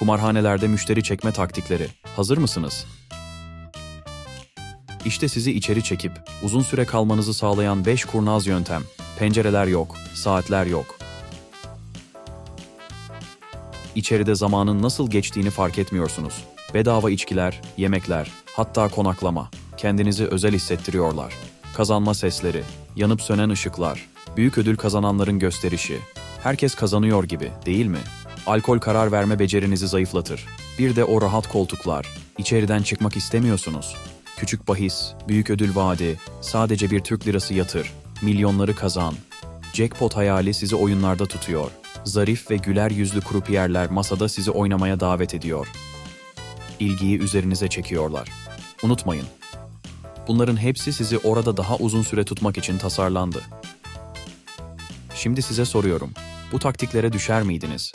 Kumarhanelerde müşteri çekme taktikleri. Hazır mısınız? İşte sizi içeri çekip uzun süre kalmanızı sağlayan 5 kurnaz yöntem. Pencereler yok, saatler yok. İçeride zamanın nasıl geçtiğini fark etmiyorsunuz. Bedava içkiler, yemekler, hatta konaklama. Kendinizi özel hissettiriyorlar. Kazanma sesleri, yanıp sönen ışıklar, büyük ödül kazananların gösterişi. Herkes kazanıyor gibi, değil mi? Alkol karar verme becerinizi zayıflatır. Bir de o rahat koltuklar. İçeriden çıkmak istemiyorsunuz. Küçük bahis, büyük ödül vaadi, sadece bir Türk lirası yatır, milyonları kazan. Jackpot hayali sizi oyunlarda tutuyor. Zarif ve güler yüzlü krupiyerler masada sizi oynamaya davet ediyor. İlgiyi üzerinize çekiyorlar. Unutmayın. Bunların hepsi sizi orada daha uzun süre tutmak için tasarlandı. Şimdi size soruyorum. Bu taktiklere düşer miydiniz?